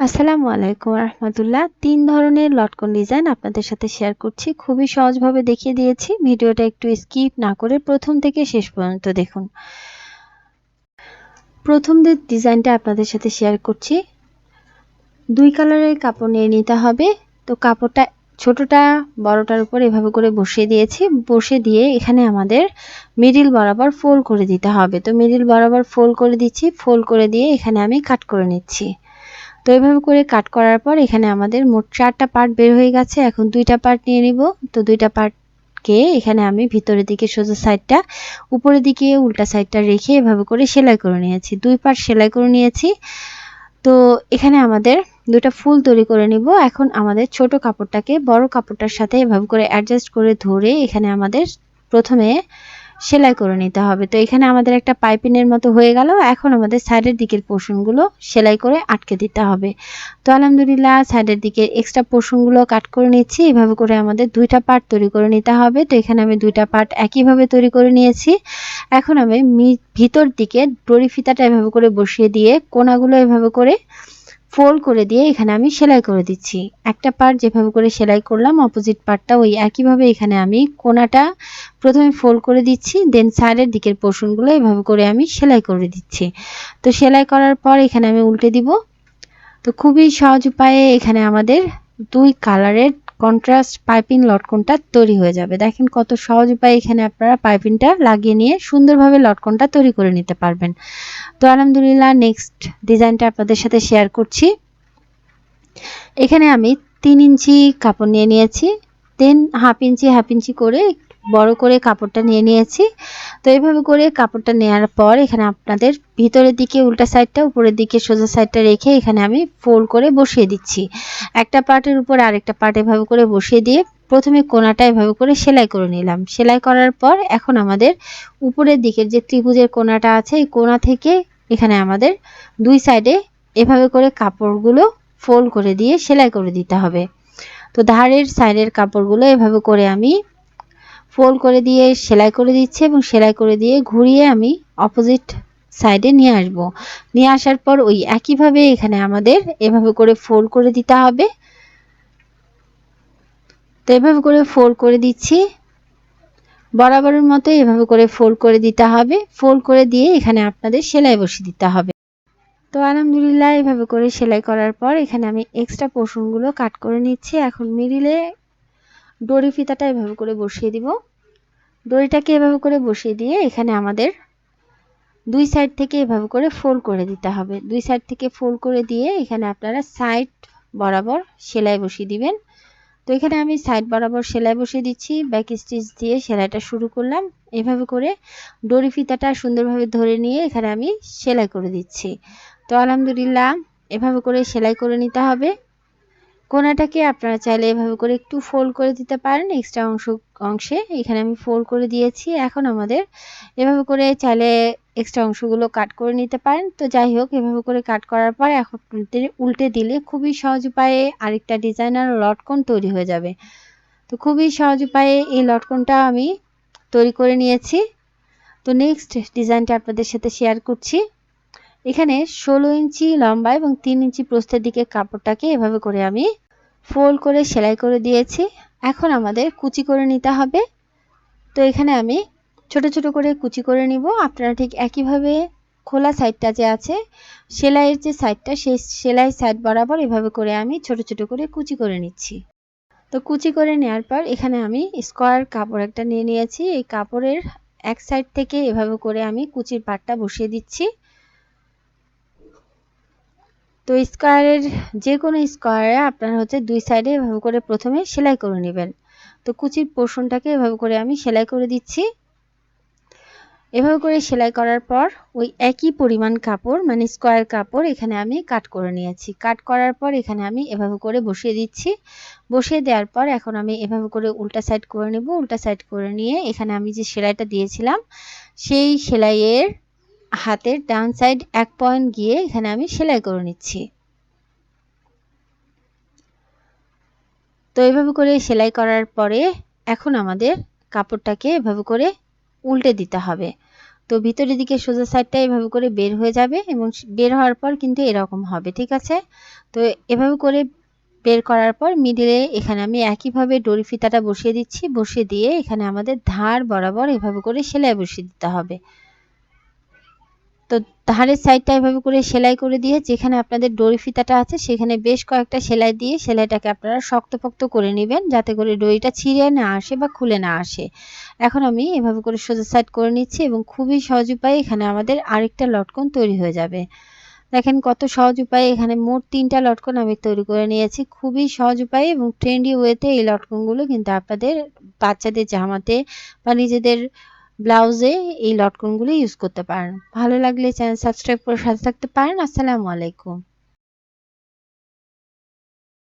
আসসালামু আলাইকুম রহমতুল্লাহ। তিন ধরনের লটকন ডিজাইন আপনাদের সাথে শেয়ার করছি। খুবই সহজভাবে দেখিয়ে দিয়েছি। ভিডিওটা একটু স্কিপ না করে প্রথম থেকে শেষ পর্যন্ত দেখুন। প্রথম ডিজাইনটা আপনাদের সাথে শেয়ার করছি, দুই কালারের কাপড় নিয়ে নিতে হবে। তো কাপড়টা ছোটটা, বড়টার উপর এভাবে করে বসিয়ে দিয়েছি। বসে দিয়ে এখানে আমাদের মিডিল বরাবর ফোল্ড করে দিতে হবে। তো মিডিল বরাবর ফোল্ড করে দিচ্ছি। ফোল্ড করে দিয়ে এখানে আমি কাট করে নিচ্ছি। তো এভাবে করে কাট করার পর এখানে আমাদের মোট চারটা পার্ট বের হয়ে গেছে। এখন দুইটা পার্ট নিয়ে নিব। তো দুইটা পার্টকে এখানে আমি ভিতরের দিকে সোজা সাইডটা উপরের দিকে উল্টা সাইডটা রেখে এভাবে করে সেলাই করে নিয়েছি। দুই পার্ট সেলাই করে নিয়েছি। তো এখানে আমাদের দুটা ফুল তৈরি করে নিব। এখন আমাদের ছোট কাপড়টাকে বড় কাপড়টার সাথে এভাবে করে অ্যাডজাস্ট করে ধরে এখানে আমাদের প্রথমে সেলাই করে নিতে হবে। তো এখানে আমাদের একটা পাইপিনের মতো হয়ে গেল। এখন আমাদের সাইডের দিকের পোর্শনগুলো সেলাই করে আটকে দিতে হবে। তো আলহামদুলিল্লাহ সাইডের দিকের এক্সট্রা পোর্শনগুলো কাট করে নিচ্ছি। এভাবে করে আমাদের দুইটা পার্ট তৈরি করে নিতে হবে। তো এখানে আমি দুইটা পার্ট একইভাবে তৈরি করে নিয়েছি। এখন আমি ভিতর দিকে ডরি ফিতাটা এভাবে করে বসিয়ে দিয়ে কোনাগুলো এভাবে করে ফোল্ড করে দিয়ে এখানে আমি সেলাই করে দিচ্ছি। একটা পার্ট যেভাবে করে সেলাই করলাম অপোজিট পার্টটা ওই একইভাবে এখানে আমি কোনাটা প্রথমে ফোল্ড করে দিচ্ছি দেন সাইডের দিকের পোর্শনগুলো এভাবে করে আমি সেলাই করে দিচ্ছি। তো সেলাই করার পর এখানে আমি উল্টে দিব। তো খুবই সহজ উপায়ে এখানে আমাদের দুই কালারের কন্ট্রাস্ট পাইপিং লটকনটা তৈরি হয়ে যাবে। দেখেন কত সহজ উপায়ে এখানে আপনারা পাইপিংটা লাগিয়ে নিয়ে সুন্দরভাবে লটকনটা তৈরি করে নিতে পারবেন। তো আলহামদুলিল্লাহ নেক্সট ডিজাইনটা আপনাদের সাথে শেয়ার করছি। এখানে আমি তিন ইঞ্চি কাপড় নিয়ে নিয়েছি। দেন হাফ ইঞ্চি হাফ ইঞ্চি করে বড় করে কাপড়টা নিয়ে নিয়েছি। তো এইভাবে করে কাপড়টা নেওয়ার পর এখানে আপনাদের ভিতরের দিকে উল্টা সাইডটা, উপরের দিকে সোজা সাইডটা রেখে এখানে আমি ফোল্ড করে বসিয়ে দিচ্ছি। একটা পার্টের উপর আরেকটা পার্ট এভাবে করে বসিয়ে দিয়ে প্রথমে কোনাটা এভাবে করে সেলাই করে নিলাম। সেলাই করার পর এখন আমাদের উপরের দিকের যে ত্রিভুজের কোনাটা আছে, এই কোনা থেকে এখানে আমাদের দুই সাইডে এভাবে করে কাপড়গুলো ফোল্ড করে দিয়ে সেলাই করে দিতে হবে। তো ধারের সাইডের কাপড়গুলো এভাবে করে আমি ফোল্ড করে দিয়ে সেলাই করে দিচ্ছি এবং সেলাই করে দিয়ে ঘুরিয়ে আমি অপোজিট সাইডে নিয়ে আসব। নিয়ে আসার পর ওই একইভাবে এখানে আমাদের এভাবে করে ফোল্ড করে দিতে হবে। তো এভাবে করে ফোল্ড করে দিচ্ছি। বরাবরের মতো এভাবে করে ফোল্ড করে দিতে হবে। ফোল্ড করে দিয়ে এখানে আপনাদের সেলাই বসিয়ে দিতে হবে। তো আলহামদুলিল্লাহ, এভাবে করে সেলাই করার পর এখানে আমি এক্সট্রা পোর্শনগুলো কাট করে নিচ্ছি। এখন মিডিলে দড়ি ফিতাটা এভাবে করে বসিয়ে দিব। দড়িটাকে এভাবে করে বসিয়ে দিয়ে এখানে আমাদের দুই সাইড থেকে এভাবে করে ফোল্ড করে দিতে হবে। দুই সাইড থেকে ফোল্ড করে দিয়ে এখানে আপনারা সাইড বরাবর সেলাই বসিয়ে দিবেন। তো এখানে আমি সাইড বরাবর সেলাই বসিয়ে দিচ্ছি ব্যাক স্টিচ দিয়ে সেলাইটা শুরু করলাম। এভাবে করে দড়ি ফিতাটা সুন্দরভাবে ধরে নিয়ে এখানে আমি সেলাই করে দিচ্ছি। তো আলহামদুলিল্লাহ, এভাবে করে সেলাই করে নিতে হবে। কোনাটাকে আপনারা চাইলে এভাবে করে একটু ফোল্ড করে দিতে পারেন এক্সট্রা অংশ, অংশে। এখানে আমি ফোল্ড করে দিয়েছি। এখন আমাদের এভাবে করে চাইলে এক্সট্রা অংশগুলো কাট করে নিতে পারেন। তো যাই হোক, এভাবে করে কাট করার পর এখন উল্টে দিলে খুবই সহজ উপায়ে আরেকটা ডিজাইনার লটকন তৈরি হয়ে যাবে। তো খুবই সহজ উপায়ে এই লটকনটা আমি তৈরি করে নিয়েছি। তো নেক্সট ডিজাইনটা আপনাদের সাথে শেয়ার করছি। এখানে ষোলো ইঞ্চি লম্বা এবং তিন ইঞ্চি প্রস্থের দিকে কাপড়টাকে এভাবে করে আমি ফোল্ড করে, সেলাই করে দিয়েছি। এখন আমাদের কুচি করে নিতে হবে। তো এখানে আমি ছোট ছোট করে কুচি করে নিব। আপনারা ঠিক একইভাবে খোলা সাইডটা যে আছে, সেলাইয়ের যে সাইডটা সেই সেলাই সাইড বরাবর এভাবে করে আমি ছোট ছোট করে কুচি করে নিচ্ছি। তো কুচি করে নেওয়ার পর এখানে আমি স্কোয়ার কাপড় একটা নিয়ে নিয়েছি। এই কাপড়ের এক সাইড থেকে এভাবে করে আমি কুচির পাটটা বসিয়ে দিচ্ছি। তো স্কোয়ারের যে কোনো স্কোয়ারে আপনারা হচ্ছে দুই সাইডে এভাবে করে প্রথমে সেলাই করে নেবেন। তো কুচির পোর্শনটাকে এভাবে করে আমি সেলাই করে দিচ্ছি। এভাবে করে সেলাই করার পর ওই একই পরিমাণ কাপড় মানে স্কোয়ার কাপড় এখানে আমি কাট করে নিয়েছি। কাট করার পর এখানে আমি এভাবে করে বসিয়ে দিচ্ছি। বসিয়ে দেওয়ার পর এখন আমি এভাবে করে উল্টা সাইড করে নেব। উল্টা সাইড করে নিয়ে এখানে আমি যে সেলাইটা দিয়েছিলাম, সেই সেলাইয়ের হাতের ডান সাইড এক পয়েন্ট গিয়ে এখানে আমি সেলাই করে নিচ্ছি। তো এইভাবে করে সেলাই করার পরে এখন আমাদের কাপড়টাকে এভাবে করে উল্টে দিতে হবে। তো ভিতরের দিকে সোজা সাইডটা এভাবে করে বের হয়ে যাবে এবং বের হওয়ার পর কিন্তু এরকম হবে, ঠিক আছে? তো এভাবে করে বের করার পর মিডিলে এখানে আমি একইভাবে ডরি ফিতাটা বসিয়ে দিচ্ছি। বসিয়ে দিয়ে এখানে আমাদের ধার বরাবর এভাবে করে সেলাই বসিয়ে দিতে হবে। তো ধারের সাইডটা এভাবে করে সেলাই করে দিয়ে যেখানে আপনাদের ডরি ফিতাটা আছে, সেখানে বেশ কয়েকটা সেলাই দিয়ে সেলাইটাকে আপনারা শক্ত শক্তপোক্ত করে নেবেন যাতে করে দড়িটা ছিঁড়ে না আসে বা খুলে না আসে। এখন আমি এভাবে করে সোজা সাইড করে নিচ্ছি এবং খুবই সহজ উপায়ে এখানে আমাদের আরেকটা লটকন তৈরি হয়ে যাবে। দেখেন কত সহজ উপায়ে এখানে মোট তিনটা লটকন আমি তৈরি করে নিয়েছি। খুবই সহজ উপায়ে এবং ট্রেন্ডি ওয়েতে এই লটকনগুলো কিন্তু আপনাদের বাচ্চাদের জামাতে বা নিজেদের ব্লাউজে এই লটকনগুলো ইউজ করতে পারেন। ভালো লাগলে চ্যানেল সাবস্ক্রাইব করে সাথে থাকতে পারেন। আসসালামু আলাইকুম।